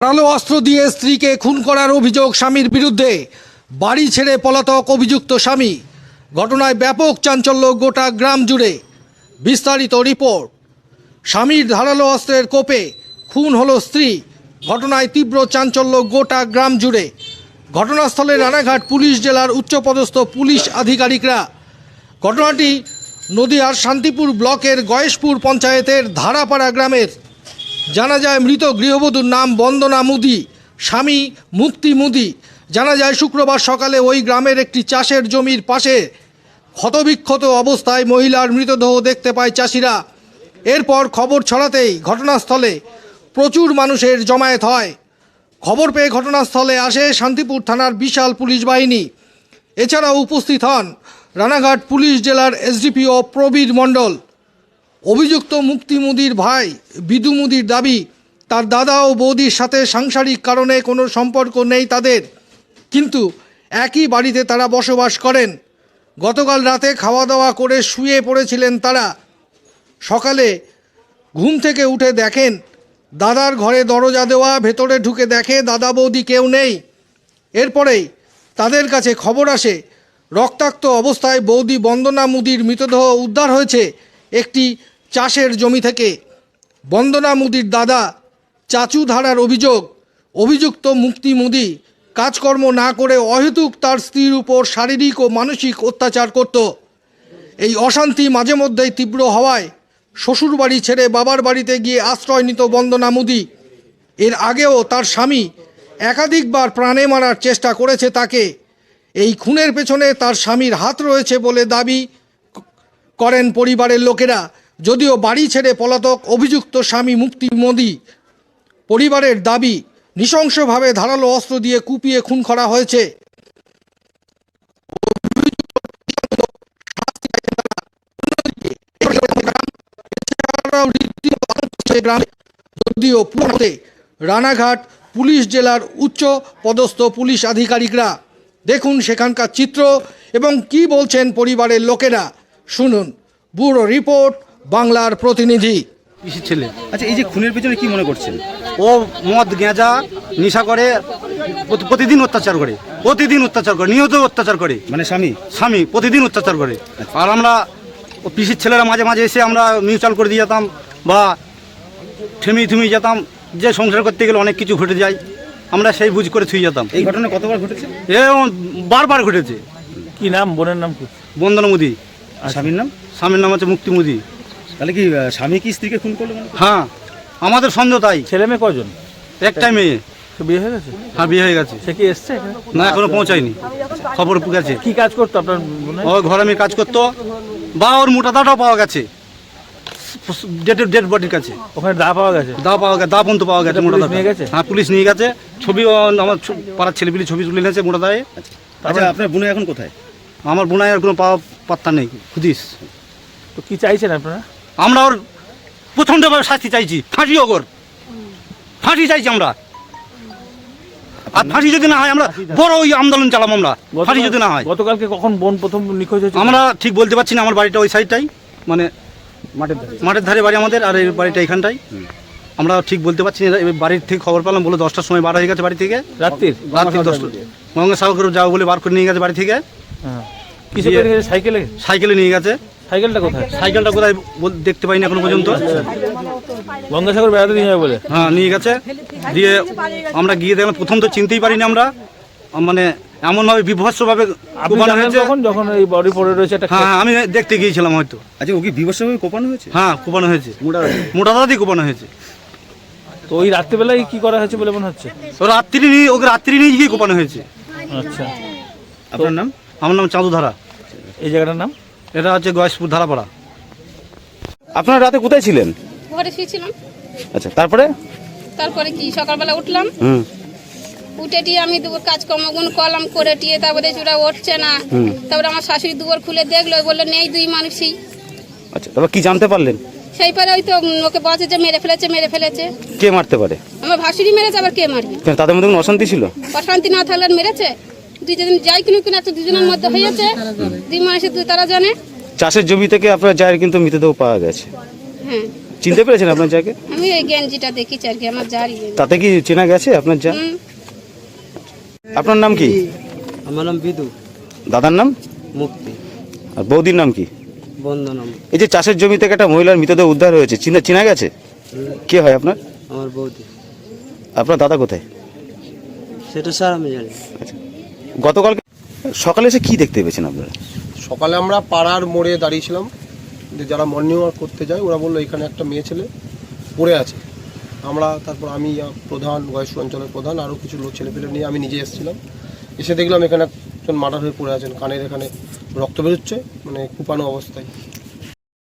ধারালো অস্ত্র দিয়ে স্ত্রীকে খুন করার অভিযোগ স্বামীর বিরুদ্ধে। বাড়ি ছেড়ে পলাতক অভিযুক্ত স্বামী। ঘটনায় ব্যাপক চাঞ্চল্য গোটা গ্রাম জুড়ে। বিস্তারিত রিপোর্ট। স্বামীর ধারালো অস্ত্রের কোপে খুন হলো স্ত্রী। ঘটনায় তীব্র চাঞ্চল্য গোটা গ্রাম জুড়ে। ঘটনাস্থলে রানাঘাট পুলিশ জেলার উচ্চপদস্থ পুলিশ আধিকারিকরা। ঘটনাটি নদীয়ার শান্তিপুর ব্লকের গয়েশপুর পঞ্চায়েতের ধারাপাড়া গ্রামের জানা যায় মৃত গৃহবধূর নাম বন্দনা মুদি, স্বামী মুক্তি মুদি। জানা যায় শুক্রবার সকালে ওই গ্রামের একটি চাষের জমির পাশে ক্ষতবিক্ষত অবস্থায় মহিলার মৃতদেহ দেখতে পায় চাষিরা। এরপর খবর ছড়াতেই ঘটনাস্থলে প্রচুর মানুষের জমায়েত হয়। খবর পেয়ে ঘটনাস্থলে আসে শান্তিপুর থানার বিশাল পুলিশ বাহিনী। এছাড়াও উপস্থিত হন রানাঘাট পুলিশ জেলার এসডিপিও প্রবীর মণ্ডল। অভিযুক্ত মুক্তি মুদির ভাই বিদু মুদির দাবি, তার দাদা ও বৌদির সাথে সাংসারিক কারণে কোনো সম্পর্ক নেই তাদের। কিন্তু একই বাড়িতে তারা বসবাস করেন। গতকাল রাতে খাওয়া দাওয়া করে শুয়ে পড়েছিলেন তারা। সকালে ঘুম থেকে উঠে দেখেন, দাদার ঘরে দরজা দেওয়া, ভেতরে ঢুকে দেখে দাদা বৌদি কেউ নেই। এরপরেই তাদের কাছে খবর আসে, রক্তাক্ত অবস্থায় বৌদি বন্দনা মুদির মৃতদেহ উদ্ধার হয়েছে। একটি চাষের জমি থেকে বন্দনা মুদির দাদা চাচু ধারার অভিযোগ, অভিযুক্ত মুক্তি মুদি কাজকর্ম না করে অহেতুক তার স্ত্রীর উপর শারীরিক ও মানসিক অত্যাচার করত। এই অশান্তি মাঝে মধ্যেই তীব্র হওয়ায় শ্বশুরবাড়ি ছেড়ে বাবার বাড়িতে গিয়ে আশ্রয় নিত বন্দনা মুদি। এর আগেও তার স্বামী একাধিকবার প্রাণে মারার চেষ্টা করেছে তাকে। এই খুনের পেছনে তার স্বামীর হাত রয়েছে বলে দাবি করেন পরিবারের লোকেরা। যদিও বাড়ি ছেড়ে পলাতক অভিযুক্ত স্বামী মুক্তি মোদি পরিবারের দাবি নৃশংসভাবে ধারালো অস্ত্র দিয়ে কুপিয়ে খুন করা হয়েছে। যদিও পুরোতে রানাঘাট পুলিশ জেলার উচ্চ পদস্থ পুলিশ আধিকারিকরা। দেখুন সেখানকার চিত্র এবং কি বলছেন পরিবারের লোকেরা। শুনুন ব্যুরো রিপোর্ট বাংলার প্রতিনিধি। পিসির ছেলে। আচ্ছা এই যে খুনের পেছনে কি মনে করছেন? ও মদ গেঁজা নেশা করে প্রতিদিন অত্যাচার করে প্রতিদিন অত্যাচার করে নিয়ত অত্যাচার করে। মানে স্বামী? স্বামী প্রতিদিন অত্যাচার করে। আর আমরা ও পিসির ছেলেরা মাঝে মাঝে এসে আমরা মিউচুয়াল করে দিয়ে যেতাম বা থেমি থেমি যেতাম যে সংসার করতে গেলে অনেক কিছু ঘটে যায় আমরা সেই বুঝ করে থুই যেতাম। এই ঘটনা কতবার ঘটেছে? এ বারবার ঘটেছে। কি নাম বোনের নাম কি? বন্দনা মুদি। স্বামীর নাম? স্বামীর নাম হচ্ছে মুক্তি মুদি তাহলে কি স্বামী কি স্ত্রীকে খুন করল হ্যাঁ আমাদের সন্দেহ তাই। ছেলে মেয়ে কজন? একটাই মেয়ে। বিয়ে হয়ে গেছে? হ্যাঁ বিয়ে হয়ে গেছে। সে কি এসছে না এখনও পৌঁছায়নি। খবর গেছে। কি কাজ করতো আপনার ও ঘরে আমি কাজ করতো বা ওর মোটা দাটাও পাওয়া গেছে। ডেড ডেড বডির কাছে। ওখানে দা পাওয়া গেছে? দা পাওয়া গেছে দা পর্যন্ত পাওয়া গেছে মোটা নিয়ে গেছে? হ্যাঁ পুলিশ নিয়ে গেছে। ছবি ও আমার পাড়ার ছেলেপিলি ছবি তুলে নিয়েছে মোটা দায়ে। আচ্ছা আপনার বোন এখন কোথায়? আমার বোনায় আর কোনো পাওয়া পাত্তা নেই খুদিস। তো কি চাইছেন আপনারা? আমরা ওর প্রথমটাভাবে শাস্তি চাইছি ফাঁসি ওগর ফাঁসি চাইছি আমরা। আর ফাঁসি যদি না হয় আমরা বড় ওই আন্দোলন চালাম আমরা। ফাঁসি যদি না হয়। গতকালকে কখন বোন প্রথম নিখোঁজ হয়েছে আমরা ঠিক বলতে পারছি না আমার বাড়িটা ওই সাইডটাই মানে মাঠের ধারে। মাঠের ধারে বাড়ি আমাদের আর এই বাড়িটা এখানটাই। আমরা ঠিক বলতে পারছি না এবার বাড়ির থেকে খবর পেলাম বলে দশটার সময় বার হয়ে গেছে বাড়ি থেকে। রাত্রির? রাত্রি দশটা। গঙ্গাসাগর যাও বলে বার করে নিয়ে গেছে বাড়ি থেকে। কিসে? সাইকেলে? সাইকেলে নিয়ে গেছে। সাইকেলটা কোথায়? সাইকেলটা কোথায় দেখতে পাইনি এখনও পর্যন্ত। গঙ্গাসাগর বেড়াতে নিয়ে যাবে বলে? হ্যাঁ নিয়ে গেছে। দিয়ে আমরা গিয়ে দেখলাম প্রথম তো চিনতেই পারিনি আমরা। মানে এমনভাবে বিভৎসভাবে কোপানো হয়েছে। তখন যখন এই বডি পড়ে রয়েছে একটা হ্যাঁ হ্যাঁ, আমি দেখতে গিয়েছিলাম হয়তো। আচ্ছা ও কি বিভৎসভাবে কোপানো হয়েছে? হ্যাঁ কোপানো হয়েছে। মোটা দাদি কোপানো হয়েছে। তো ওই রাত্রিবেলায় কি করা হয়েছে বলে মনে হচ্ছে? ও রাত্রি নিয়ে ওকে রাত্রি নিয়ে গিয়ে কোপানো হয়েছে। আচ্ছা। আপনার নাম? আমার নাম চাঁদু ধারা। এই জায়গাটার নাম? এটা হচ্ছে গয়েশপুর ধারাপাড়া। আপনারা রাতে কোথায় ছিলেন? ঘরে শুয়েছিলাম। আচ্ছা তারপরে? তারপরে কি সকালবেলা উঠলাম। হুম। উঠে টিয়ে আমি দুপুর কাজকর্মগুলো করলাম করে টিয়ে তারপরে ওরা উঠছে না। তারপরে আমার শাশুড়ি দুপুর খুলে দেখল বলল নেই দুই মানুষই। আচ্ছা তারপর কি জানতে পারলেন? সেই পরে ওই তো ওকে বলছে যে মেরে ফেলেছে মেরে ফেলেছে। কে মারতে পারে? আমার ভাসুরি মেরেছে আবার কে মারবে? তাদের মধ্যে কোনো অশান্তি ছিল? অশান্তি না থাকলে আর মেরেছে? দুইজন যাই কিনে কিনা তো দুজনের মধ্যে হয়েছে। দুই দুই তারা জানে। চাষের জমি থেকে আপনার জায়ের কিন্তু মৃতদেহ পাওয়া গেছে। হ্যাঁ। চিনতে পেরেছেন আপনার যাকে আমি এই গেঞ্জিটা দেখেছি আর কি আমার জারি তাতে কি চেনা গেছে আপনার যা আপনার নাম কি? আমার নাম বিদু। দাদার নাম? মুক্তি। আর বৌদির নাম কি? বন্দনম। এই যে চাষের জমি থেকে একটা মহিলার মৃতদেহ উদ্ধার হয়েছে চিনা চেনা গেছে? কে হয় আপনার? আমার বৌদি। আপনার দাদা কোথায়? সেটা স্যার আমি জানি। গতকাল সকালে এসে কি দেখতে পেয়েছেন আপনারা? সকালে আমরা পাড়ার মোড়ে দাঁড়িয়েছিলাম। যে যারা মর্নিং ওয়াক করতে যায়, ওরা বলল এখানে একটা মেয়ে ছেলে পড়ে আছে। আমরা, তারপর আমি প্রধান, বয়স্ক অঞ্চলের প্রধান, আরও কিছু লোক, ছেলেপেলে নিয়ে আমি নিজে এসেছিলাম। এসে দেখলাম এখানে একজন মার্ডার হয়ে পড়ে আছেন। কানের এখানে রক্ত বেরোচ্ছে মানে কুপানো অবস্থায়।